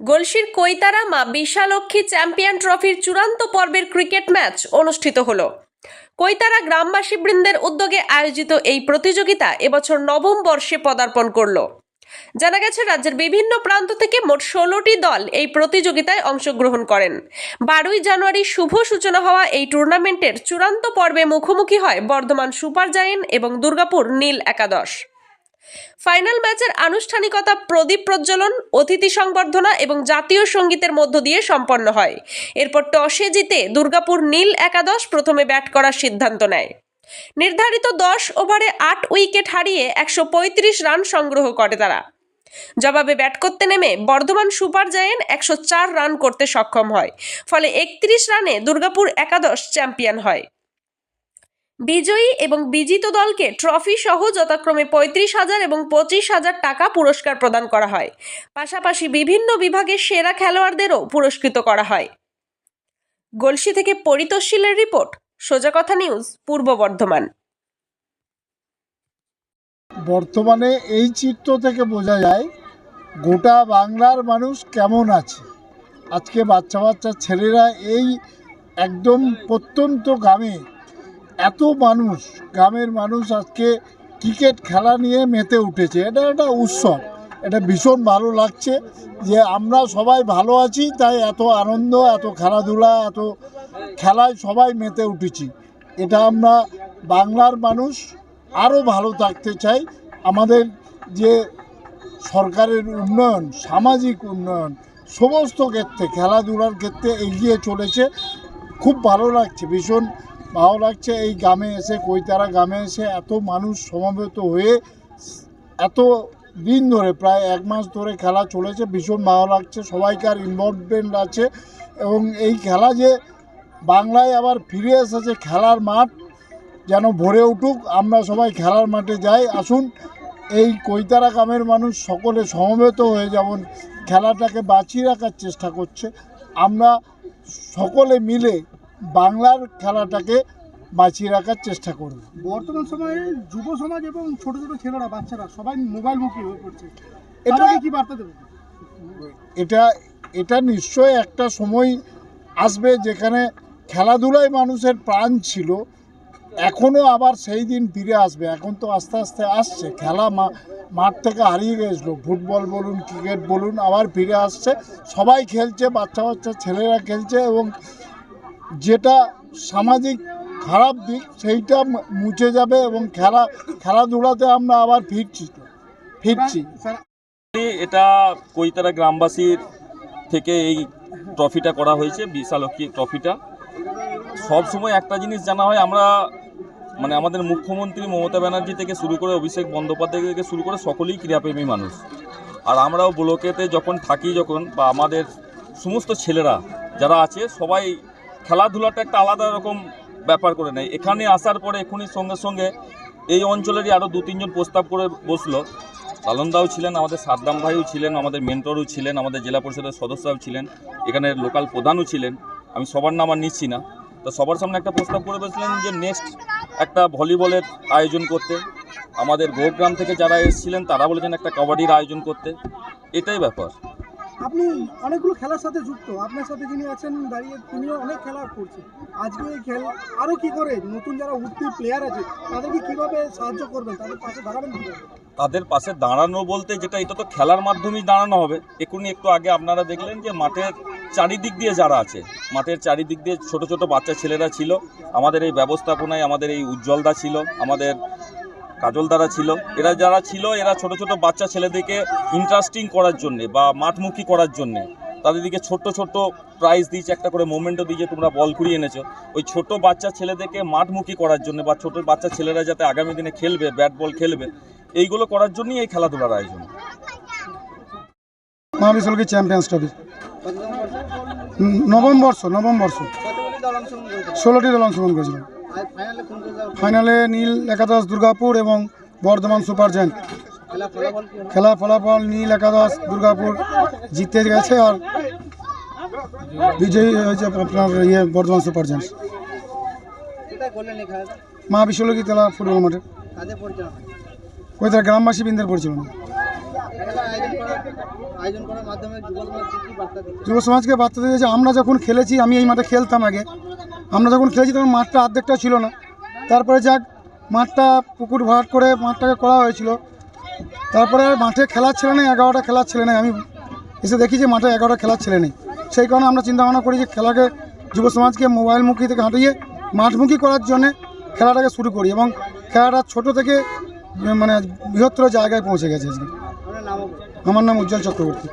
গলসির কৈতারা মা বিশালক্ষী চ্যাম্পিয়ন ট্রফির চূড়ান্ত পর্বের ক্রিকেট ম্যাচ অনুষ্ঠিত হলো। কৈতারা গ্রামবাসী বৃন্দের উদ্যোগে আয়োজিত এই প্রতিযোগিতা এবছর নবম বর্ষে পদার্পণ করল। জানা গেছে, রাজ্যের বিভিন্ন প্রান্ত থেকে মোট ষোলোটি দল এই প্রতিযোগিতায় অংশগ্রহণ করেন। বারোই জানুয়ারি শুভ সূচনা হওয়া এই টুর্নামেন্টের চূড়ান্ত পর্বে মুখোমুখি হয় বর্ধমান সুপার জায়েন্ট এবং দুর্গাপুর নীল একাদশ। ফাইনাল ম্যাচের আনুষ্ঠানিকতা প্রদীপ প্রজ্বলন, অতিথি সংবর্ধনা এবং জাতীয় সঙ্গীতের মধ্য দিয়ে সম্পন্ন হয়। এরপর টসে জিতে দুর্গাপুর নীল একাদশ প্রথমে ব্যাট করার সিদ্ধান্ত নেয়। নির্ধারিত দশ ওভারে আট উইকেট হারিয়ে একশো পঁয়ত্রিশ রান সংগ্রহ করে তারা। জবাবে ব্যাট করতে নেমে বর্ধমান সুপার জায়েন্ট একশো চার রান করতে সক্ষম হয়। ফলে একত্রিশ রানে দুর্গাপুর একাদশ চ্যাম্পিয়ন হয়। বিজয়ী এবং বিজিত দলকে ট্রফি সহ যথাক্রমে পঁয়ত্রিশ হাজার এবং পঁচিশ হাজার টাকা পুরস্কার প্রদান করা হয়। পাশাপাশি বিভিন্ন বিভাগের সেরা খেলোয়াড়দেরও পুরস্কৃত করা হয়। গলসি থেকে পরিতোষিলের রিপোর্ট, সোজা কথা নিউজ, পূর্ব বর্ধমান। বর্তমানে এই চিত্র থেকে বোঝা যায় গোটা বাংলার মানুষ কেমন আছে। আজকে বাচ্চা বাচ্চা ছেলেরা এই একদম প্রত্যন্ত গ্রামে এত মানুষ, গ্রামের মানুষ আজকে ক্রিকেট খেলা নিয়ে মেতে উঠেছে। এটা একটা উৎসব। এটা ভীষণ ভালো লাগছে যে আমরা সবাই ভালো আছি, তাই এত আনন্দ, এত খেলাধুলা, এত খেলায় সবাই মেতে উঠেছি। এটা আমরা বাংলার মানুষ আরও ভালো থাকতে চাই। আমাদের যে সরকারের উন্নয়ন, সামাজিক উন্নয়ন, সমস্ত ক্ষেত্রে, খেলাধুলার ক্ষেত্রে এগিয়ে চলেছে। খুব ভালো লাগছে, ভীষণ ভালো লাগছে এই গ্রামে এসে, কৈতারা গ্রামে এসে এত মানুষ সমবেত হয়ে এত দিন ধরে, প্রায় এক মাস ধরে খেলা চলেছে, ভীষণ ভালো লাগছে, সবাইকার ইনভলভমেন্ট আছে এবং এই খেলা যে বাংলায় আবার ফিরে এসেছে খেলার মাঠ যেন ভরে উঠুক, আমরা সবাই খেলার মাঠে যাই। আসুন, এই কৈতারা গ্রামের মানুষ সকলে সমবেত হয়ে যেমন খেলাটাকে বাঁচিয়ে রাখার চেষ্টা করছে, আমরা সকলে মিলে বাংলার খেলাটাকে বাঁচিয়ে রাখার চেষ্টা করব। বর্তমান সময়ে যুব সমাজ এবং ছোট ছোট ছেলেরা বাচ্চারা সবাই মোবাইল মুখী হয়ে পড়ছে। এটা এটা কি বার্তা দেবে এটা এটা নিশ্চয়ই একটা সময় আসবে যেখানে খেলাধুলায় মানুষের প্রাণ ছিল। এখনও আবার সেই দিন ফিরে আসবে। এখন তো আস্তে আস্তে আসছে। খেলা মা- মাঠ থেকে হারিয়ে গেছিল। ফুটবল বলুন ক্রিকেট বলুন আবার ফিরে আসছে। সবাই খেলছে বাচ্চা বাচ্চা ছেলেরা খেলছে এবং যেটা সামাজিক খারাপ দিক, সেইটা মুছে যাবে এবং খেলা, খেলাধুলাতে আমরা আবার ফিরছি তো, ফিরছি। এটা কৈতারা গ্রামবাসীর থেকে এই ট্রফিটা করা হয়েছে, বিশালক্ষী ট্রফিটা। সব সময় একটা জিনিস জানা হয়, আমরা মানে আমাদের মুখ্যমন্ত্রী মমতা ব্যানার্জি থেকে শুরু করে অভিষেক বন্দ্যোপাধ্যায় থেকে শুরু করে সকলেই ক্রীড়াপ্রেমী মানুষ। আর আমরাও ব্লকেতে যখন থাকি যখন বা আমাদের সমস্ত ছেলেরা যারা আছে, সবাই খেলাধুলাটা একটা আলাদা রকম ব্যাপার করে নেয়। এখানে আসার পরে এখনই সঙ্গে সঙ্গে এই অঞ্চলেরই আরও দু, তিনজন প্রস্তাব করে বসল। লালনদাও ছিলেন, আমাদের সাদ্দাম ভাইও ছিলেন, আমাদের মেন্টরও ছিলেন, আমাদের জেলা পরিষদের সদস্যও ছিলেন, এখানের লোকাল প্রধানও ছিলেন। আমি সবার নাম আর নিচ্ছি না। তো সবার সামনে একটা প্রস্তাব করে বসলেন যে নেক্সট একটা ভলিবলের আয়োজন করতে। আমাদের গোগ্রাম থেকে যারা এসেছিলেন, তারা বলেছেন একটা কাবাডির আয়োজন করতে। এটাই ব্যাপার। আপনি অনেকগুলো খেলার সাথে যুক্ত। আপনার সাথে যিনি আছেন, দাঁড়িয়ে তিনিও অনেক খেলা করছেন। আজকে এই খেল আরও কি করে? নতুন যারা উঠতি প্লেয়ার আছে, তাদেরকে কীভাবে সাহায্য করবেন? তাদের পাশে দাঁড়াবেন তাদের পাশে দাঁড়ানো বলতে যেটা, এটা তো খেলার মাধ্যমেই দাঁড়ানো হবে। এখনই একটু আগে আপনারা দেখলেন যে, মাঠের চারিদিক দিয়ে যারা আছে, মাঠের চারিদিক দিয়ে ছোট ছোট বাচ্চা ছেলেরা ছিল, আমাদের এই ব্যবস্থাপনায় আমাদের এই উজ্জ্বলদা ছিল, আমাদের কাজলদারা ছিল। এরা যারা ছিল, এরা ছোট ছোট বাচ্চা ছেলেদেরকে ইন্টারেস্টিং করার জন্যে বা মাঠমুখী করার জন্যে তাদেরকে ছোট্ট ছোট্ট প্রাইজ দিয়েছে, একটা করে মোমেন্টও দিয়েছে, তোমরা বল কুড়িয়ে এনেছো। ওই ছোট বাচ্চা ছেলেদেরকে মাঠমুখী করার জন্য বা ছোট বাচ্চা ছেলেরা যাতে আগামী দিনে খেলবে ব্যাট বল খেলবে, এইগুলো করার জন্যই এই খেলাধুলার আয়োজন। চ্যাম্পিয়ন্স ট্রফি নবম বর্ষ নবম বর্ষ। ষোলোটি দল অংশগ্রহণ করেছিল। ফাইনালে নীল একাদশ দুর্গাপুর এবং বর্ধমান সুপার জায়েন্ট খেলা ফলাফল নীল একাদশ দুর্গাপুর জিতে গেছে আর বিজয়ী হয়েছে আপনার ইয়ে বর্ধমান সুপার জায়েন্ট মা বিশ্বলকী তেলা ফুটবল মাঠে। কোথায় গ্রামবাসী বৃন্দের পরিচালনা যুব সমাজকে বার্তা দিয়েছে আমরা যখন খেলেছি, আমি এই মাঠে খেলতাম আগে। আমরা যখন খেলেছি তখন মাঠটা অর্ধেকটা ছিল না। তারপরে যাক, মাঠটা পুকুর ভাট করে মাঠটাকে করা হয়েছিল। তারপরে মাঠে খেলার ছেলে নেই, এগারোটা খেলার ছেলে নেই। আমি এসে দেখি যে মাঠে এগারোটা খেলার ছেলে নেই। সেই কারণে আমরা চিন্তা ভাবনা করি যে খেলাকে, যুব সমাজকে মোবাইলমুখী থেকে হাঁটিয়ে মাঠমুখী করার জন্যে খেলাটাকে শুরু করি এবং খেলাটা ছোট থেকে মানে বৃহত্তর জায়গায় পৌঁছে গেছে আজকে। আমার নাম উজ্জ্বল চক্রবর্তী।